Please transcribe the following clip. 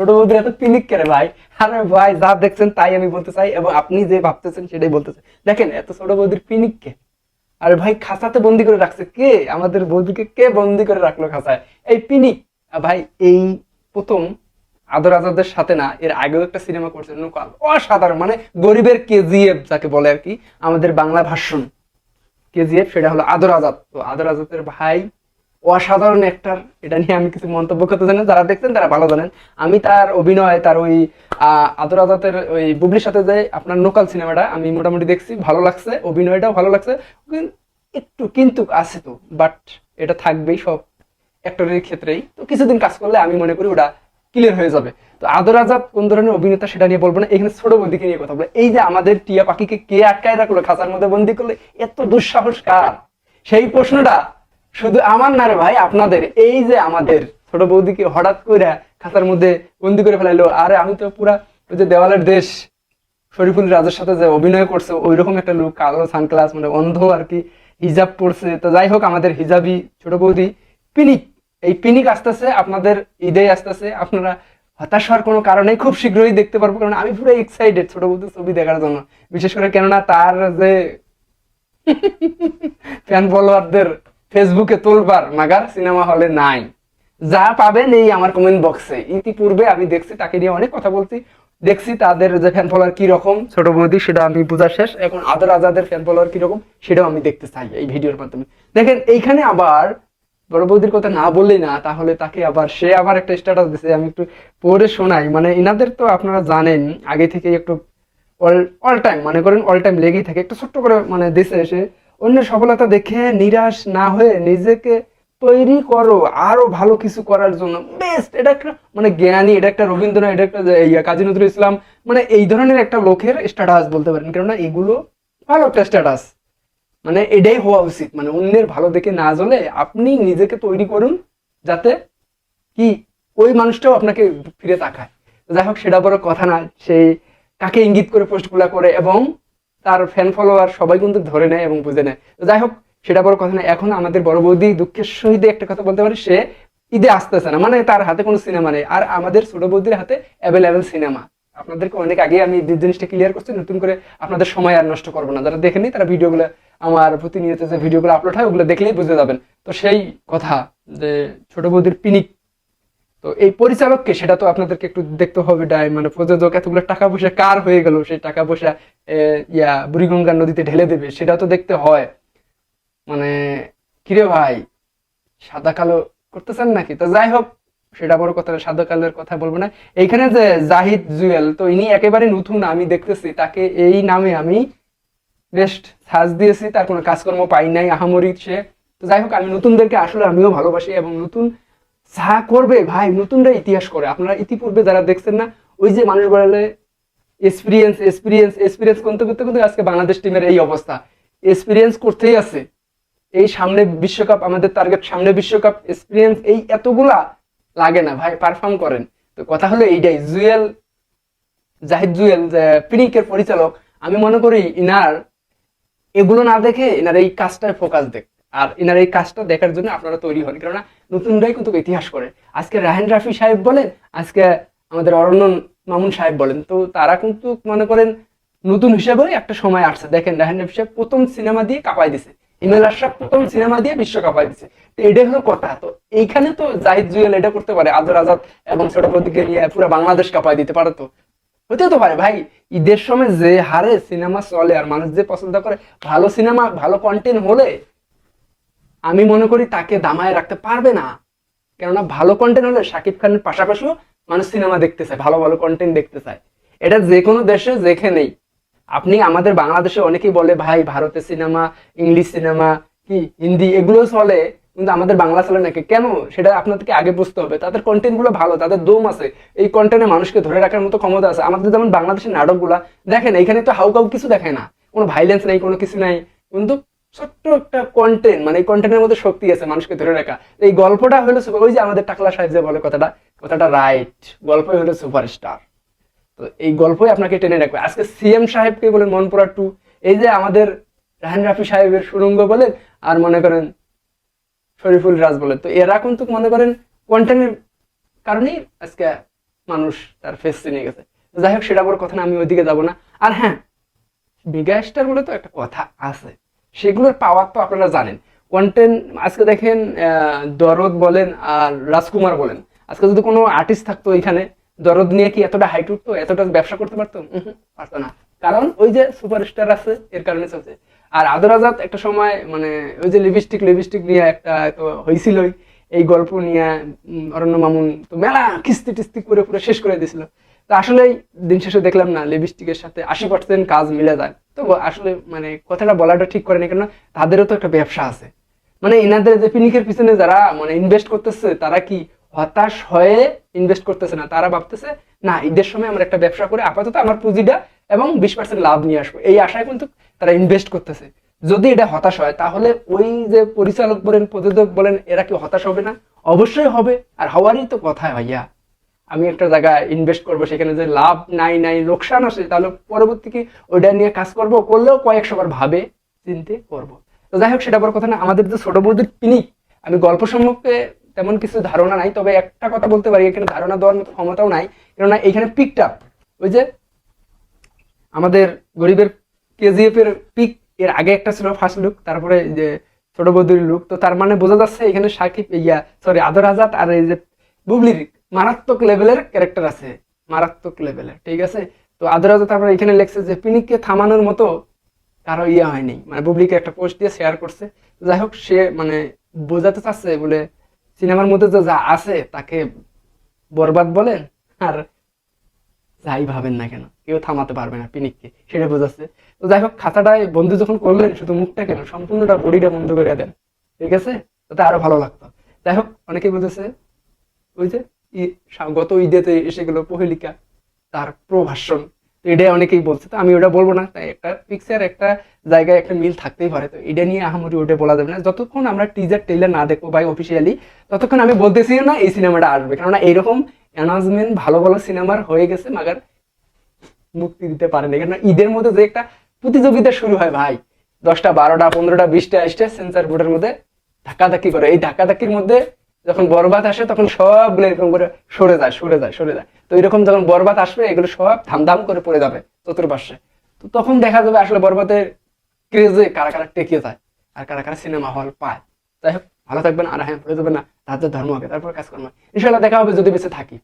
ছোট এত করে ভাই? আরে ভাই, যা দেখছেন তাই আমি বলতে চাই এবং আপনি যে ভাবতেছেন সেটাই বলতেছেন দেখেন, এত ছোট বৌদির পিনিক কে? আরে ভাই খাঁচাতে বন্দি করে রাখছে কে? আমাদের বৌদিকে কে বন্দি করে রাখল খাঁচায় এই পিনিক। ভাই, এই প্রথম আদর আজাদের সাথে না, এর আগেও একটা সিনেমা করছে অসাধারণ মানে গরিবের কেজিএফ যাকে বলে আর কি, আমাদের বাংলা ভাষণ কেজিএফ, সেটা হলো আদর আজাদ। তো আদর আজাদের ভাই অসাধারণ একটার এটা নিয়ে আমি কিছু মন্তব্য করতে জানি যারা দেখছেন, তারা ভালো জানেন। আমি তার অভিনয়, তার ওই আদর আজাদের ওই বুবলির সাথে যে আপনার নোকাল সিনেমাটা আমি মোটামুটি দেখছি, ভালো লাগছে, অভিনয়টাও ভালো লাগছে। একটু কিন্তু আছে তো বাট এটা থাকবেই সব অ্যাক্টরের ক্ষেত্রেই। তো কিছুদিন কাজ করলে আমি মনে করি ওটা ক্লিয়ার হয়ে যাবে। তো আদর আজাদ কোন ধরনের অভিনেতা সেটা নিয়ে বলব না। এখানে ছোট বন্দিকে নিয়ে কথা বলব। এই যে আমাদের টিয়া পাখিকে কে আটকায় রাখল, খাঁচার মধ্যে বন্দি করলে, এত দুঃসাহস কার? সেই প্রশ্নটা শুধু আমার না রে ভাই, আপনাদের, এই যে আমাদের ছোট বৌদিকে হঠাৎ করে খাতার মধ্যে বন্দি করে ফেলাইলো? আরে আমি তো পুরা ওই যে দেওয়ালের দেশ, শরীফুল রাজের সাথে যে অভিনয় করছে ওই রকম একটা লোক কালো সানক্লাস মানে অন্ধ আর কি, হিজাব পড়ছে তো যাই হোক, আমাদের হিজাবি ছোট বৌদি পিনিক, এই পিনিক আসতেছে, আপনাদের ঈদে আসতেছে, আপনারা হতাশ হওয়ার কোনো কারণে খুব শীঘ্রই দেখতে পারব, কারণ আমি পুরো এক্সাইটেড ছোট বৌদি ছবি দেখার জন্য। বিশেষ করে কেননা তার যে ফ্যান ফলোয়ারদের ফেসবুকে তোলবার, মাগার সিনেমা হলে নাই। যা পাবেন এই আমার কমেন্ট বক্সে ইতিপূর্বে আমি দেখছি, তাকে নিয়ে অনেক কথা বলছি। দেখছি তাদের যে ফ্যান ফলোয়ার কি রকম ছোট বৌদি, সেটা আমি বোঝা শেষ। এখন আদর আজাদের ফ্যান ফলোয়ার কি রকম সেটাও আমি দেখতে চাই এই ভিডিওর মাধ্যমে। দেখেন, এইখানে আবার বড় বৌদির কথা না বললেই না, তাহলে তাকে আবার, সে আবার একটা স্ট্যাটাস দিছে, আমি একটু পড়ে শোনাই। মানে ইনাদের তো আপনারা জানেন, আগে থেকে একটু অল অল টাইম মনে করেন অল টাইম লেগেই থাকে। একটু ছোট্ট করে মানে দেশে এসে অন্যের সফলতা দেখে নিরাশ না হয়ে নিজেকে তৈরি করো, আরও ভালো কিছু করার জন্য। বেস্ট, এটা একটা মানে জ্ঞানী, এটা একটা রবীন্দ্রনাথ, এটা একটা কাজী নজরুল ইসলাম মানে এই ধরনের একটা লোকের স্ট্যাটাস বলতে পারেন। কেননা এগুলো ভালো একটা স্ট্যাটাস মানে এটাই হওয়া উচিত। মানে অন্যের ভালো দেখে না জ্বলে আপনি নিজেকে তৈরি করুন যাতে কি ওই মানুষটাও আপনাকে ফিরে তাকায়। যাই হোক, সেটা বড় কথা না। সেই কাকে ইঙ্গিত করে পোস্টগুলা করে এবং তার ফ্যান ফলোয়ার সবাই কিন্তু ধরে নেয় এবং বুঝে নেয়। তো যাই হোক, সেটা বড় কথা না, এখন আমাদের বড় বৌদি দুঃখের সহিত একটা কথা বলতে পারি, সে ঈদে আসতেছে না মানে তার হাতে কোনো সিনেমা নেই। আর আমাদের ছোট বৌদির হাতে অ্যাভেলেবেল সিনেমা আপনাদেরকে অনেক আগে আমি জিনিসটা ক্লিয়ার করছি, নতুন করে আপনাদের সময় আর নষ্ট করব না। যারা দেখেনি তারা ভিডিওগুলো, আমার প্রতিনিয়ত যে ভিডিওগুলো আপলোড হয়, ওগুলো দেখলেই বুঝে যাবেন। তো সেই কথা যে ছোট বৌদির পিনিক তো এই পরিচালককে সেটা তো আপনাদেরকে একটু দেখতে হবে ডাই মানে প্রযোজক, এতগুলো টাকা পয়সা কার হয়ে গেল? সেই টাকা পয়সা ইয়া বুড়িগঙ্গা নদীতে ঢেলে দেবে সেটা তো দেখতে হয়। মানে কিরে ভাই, সাদা কালো করতেছেন নাকি? তো যাই হোক, সেটা বড় কথা সাদা কালোর কথা বলব না। এইখানে যে জাহিদ জুয়েল, তো ইনি একেবারে নতুন আমি দেখতেছি, তাকে এই নামে আমি বেস্ট সাজ দিয়েছি, তার কোনো কাজকর্ম পাই নাই, আহামরি সে। তো যাই হোক, আমি নতুনদেরকে আসলে আমিও ভালোবাসি এবং নতুন যা করবে, ভাই, নতুনরা ইতিহাস করে। আপনারা ইতিপূর্বে যারা দেখছেন না, ওই যে মানুষ বলে এক্সপিরিয়েন্স এক্সপিরিয়েন্স এক্সপিরিয়েন্স করতে করতে কিন্তু আজকে বাংলাদেশ টিমের এই অবস্থা। এক্সপিরিয়েন্স করতেই আছে। এই সামনে বিশ্বকাপ, আমাদের টার্গেট সামনে বিশ্বকাপ এক্সপিরিয়েন্স এই এতগুলা লাগে না, ভাই পারফর্ম করেন। তো কথা হলো এইটাই, জুয়েল, জাহিদ জুয়েল পিনিকের পরিচালক, আমি মনে করি, ইনার এগুলো না দেখে এনার এই কাজটায় ফোকাস দেখ আর ইনার এই কাজটা দেখার জন্য আপনারা তৈরি হন। কেননা নতুনরাই কিন্তু ইতিহাস করে। আজকে রাহেন রাফি সাহেব বলেন, আজকে আমাদের অরণ্য মামুন সাহেব বলেন। তো তারা কিন্তু মনে করেন নতুন হিসেবে একটা সময় আসছে। দেখেন রাহেন রাফি সাহেব প্রথম সিনেমা দিয়ে কাঁপাই দিছে। ইমেল আশরাফ প্রথম সিনেমা দিয়ে বিশ্ব কাঁপাই দিছে। তো এটাই হলো কথা। তো এইখানে তো জাহিদ জুয়েল এটা করতে পারে আদর আজাদ এবং ছোট প্রতীকে নিয়ে পুরো বাংলাদেশ কাঁপাই দিতে পারে তো। হতে তো পারে ভাই। ঈদের সময় যে হারে সিনেমা চলে আর মানুষ যে পছন্দ করে, ভালো সিনেমা, ভালো কন্টেন্ট হলে আমি মনে করি তাকে দামায় রাখতে পারবে না। কেননা ভালো কন্টেন্ট হলে শাকিব খানের পাশাপাশিও মানুষ সিনেমা দেখতে চায়, ভালো ভালো কন্টেন্ট দেখতে চায়। এটা যে কোনো দেশে যেখানেই আপনি আমাদের বাংলাদেশে অনেকেই বলে, ভাই, ভারতের সিনেমা ইংলিশ সিনেমা কি, হিন্দি, এগুলো চলে, কিন্তু আমাদের বাংলা চলে নাকি? কেন? সেটা আপনাদেরকে আগে বুঝতে হবে। তাদের কন্টেন্টগুলো ভালো, তাদের দম আছে। এই কন্টেন্টে মানুষকে ধরে রাখার মতো ক্ষমতা আছে। আমাদের যেমন বাংলাদেশের নাটকগুলা, দেখেন, এখানে তো হাউকাউ কিছু দেখায় না। কোনো ভাইলেন্স নেই, কোনো কিছু নাই। কিন্তু ছোট্ট একটা কন্টেন্ট মানে কন্টেন্টের মধ্যে শক্তি আছে মানুষকে ধরে রাখা। এই গল্পটা হলো super- ওই যে আমাদের টাকলা সাহেব যে বলে কথাটা কথাটা রাইট গল্পই হলো সুপারস্টার তো এই গল্পই আপনাকে টেনে রাখবে। আজকে সিএম সাহেবকে বলেন মনপুরা টু এই যে আমাদের রাহান রাফি সাহেবের সুরঙ্গ বলেন, আর মনে করেন শরীফুল রাজ বলেন। তো এরা কিন্তু মনে করেন কন্টেন্টের কারণেই আজকে মানুষ তার ফেস চিনে গেছে। যাই হোক, সেটা বড় কথা না, আমি ওইদিকে যাব না। আর হ্যাঁ মেগা স্টার বলে তো একটা কথা আছে। সেগুলোর পাওয়ার তো আপনারা জানেন। কন্টেন্ট আজকে দেখেন দরদ বলেন আর রাজকুমার বলেন। আজকে যদি কোনো আর্টিস্ট থাকতো এখানে, দরদ নিয়ে কি এতটা হাইট উঠতো? এতটা ব্যবসা করতে পারতো? পারতো না। কারণ ওই যে সুপারস্টার আছে, এর কারণে চলছে। আর আদর আজাদ একটা সময় মানে ওই যে লিপস্টিক লিপস্টিক নিয়ে একটা তো হয়েছিলই এই গল্প নিয়ে অরণ্য মামুন তো মেলা কিস্তি টিস্তি করে পুরো শেষ করে দিয়েছিল। তো আসলেই দিন শেষে দেখলাম না লিপস্টিকের সাথে আশি পার্সেন্ট কাজ মিলে যায়। তো আসলে মানে কথাটা বলাটা ঠিক করে না কেন তাদেরও তো একটা ব্যবসা আছে। মানে এনাদের যে পিনিকের পিছনে যারা মানে ইনভেস্ট করতেছে, তারা কি হতাশ হয়ে ইনভেস্ট করতেছে না? তারা ভাবতেছে, না, ঈদের সময় আমার একটা ব্যবসা করে আপাতত আমার পুঁজিটা এবং বিশ পার্সেন্ট লাভ নিয়ে আসব। এই আশায় কিন্তু তারা ইনভেস্ট করতেছে। যদি এটা হতাশ হয়, তাহলে ওই যে পরিচালক বলেন, প্রযোজক বলেন, এরা কি হতাশ হবে না? অবশ্যই হবে, আর হওয়ারই তো কথা ভাইয়া। আমি একটা জায়গায় ইনভেস্ট করব, সেখানে যে লাভ নাই নাই, লোকসান আসে তাহলে পরবর্তী কি ওইটা নিয়ে কাজ করব? করলেও কয়েকশো বার ভাবে, চিনতে করব। তো যাই হোক, সেটা বড় কথা না, আমাদের যে ছোট বৌদির পিনিক, আমি গল্প সম্পর্কে তেমন কিছু ধারণা নাই, তবে একটা কথা বলতে পারি, এখানে ধারণা দেওয়ার মতো ক্ষমতাও নাই, কেননা এখানে পিকটা ওই যে আমাদের গরিবের কেজিএফ এর পিক এর আগে একটা ছিল ফার্স্ট লুক তারপরে যে ছোট বৌদির লুক তো তার মানে বোঝা যাচ্ছে এখানে সাকিব, ইয়া সরি আদর আজাদ আর এই যে বুবলির মারাত্মক লেভেলের ক্যারেক্টার আছে। মারাত্মক লেভেলের ঠিক আছে? তো আদর আজাদ তারপরে এখানে লেখছে যে, পিনিককে থামানোর মতো কারও ইয়ে হয়নি। মানে বুবলিকে একটা পোস্ট দিয়ে শেয়ার করছে। যাই হোক, সে মানে বোঝাতে চাচ্ছে বলে, সিনেমার মধ্যে যে যা আছে, তাকে বরবাদ বলেন আর যাই ভাবেন না কেন, কেউ থামাতে পারবে না পিনিককে। সেটা বোঝাচ্ছে। তো যাই হোক, খাতাটায় বন্ধু যখন করলেন, শুধু মুখটা কেন, সম্পূর্ণটা বডিটা বন্ধ করে দেন, ঠিক আছে? তাতে আরও ভালো লাগতো। যাই হোক, অনেকেই বলতেছে, ওই যে গত ঈদেতে এসে গেল পহেলিকা, তার প্রভাষণ। এটাই অনেকেই বলছে, তো আমি ওটা বলব না। তাই একটা পিকচার একটা জায়গায় একটা মিল থাকতেই পারে। তো এটা নিয়ে আহামরি ওটা বলা যাবে না। যতক্ষণ আমরা টিজার টেইলার না দেখব বাই অফিসিয়ালি ততক্ষণ আমি বলতেছি না এই সিনেমাটা আসবে। কেননা এইরকম অ্যানাউন্সমেন্ট ভালো ভালো সিনেমার হয়ে গেছে, মাগার মুক্তি দিতে পারেনি। কেন ঈদের মধ্যে যে একটা প্রতিযোগিতা শুরু হয় ভাই, দশটা, বারোটা, পনেরোটা, বিশটা আসছে সেন্সার বোর্ডের মধ্যে ধাক্কাধাক্কি করে। এই ধাক্কাধাক্কির মধ্যে যখন বরবাদ আসে, তখন সবগুলো এরকম করে সরে যায় সরে যায় সরে যায়। তো এরকম যখন বরবাদ আসবে, এগুলো সব ধামধাম করে পড়ে যাবে চতুর্পাশে তো তখন দেখা যাবে আসলে বরবাদের ক্রেজে কারা কারা টেকিয়ে যায় আর কারা কারা সিনেমা হল পায়। যাই হোক, ভালো থাকবেন, আর হ্যাঁ পড়ে যাবেন না, তাদের ধর্ম হবে, তারপর কাজ করবেন ইনশাল্লাহ দেখা হবে যদি বেঁচে থাকি।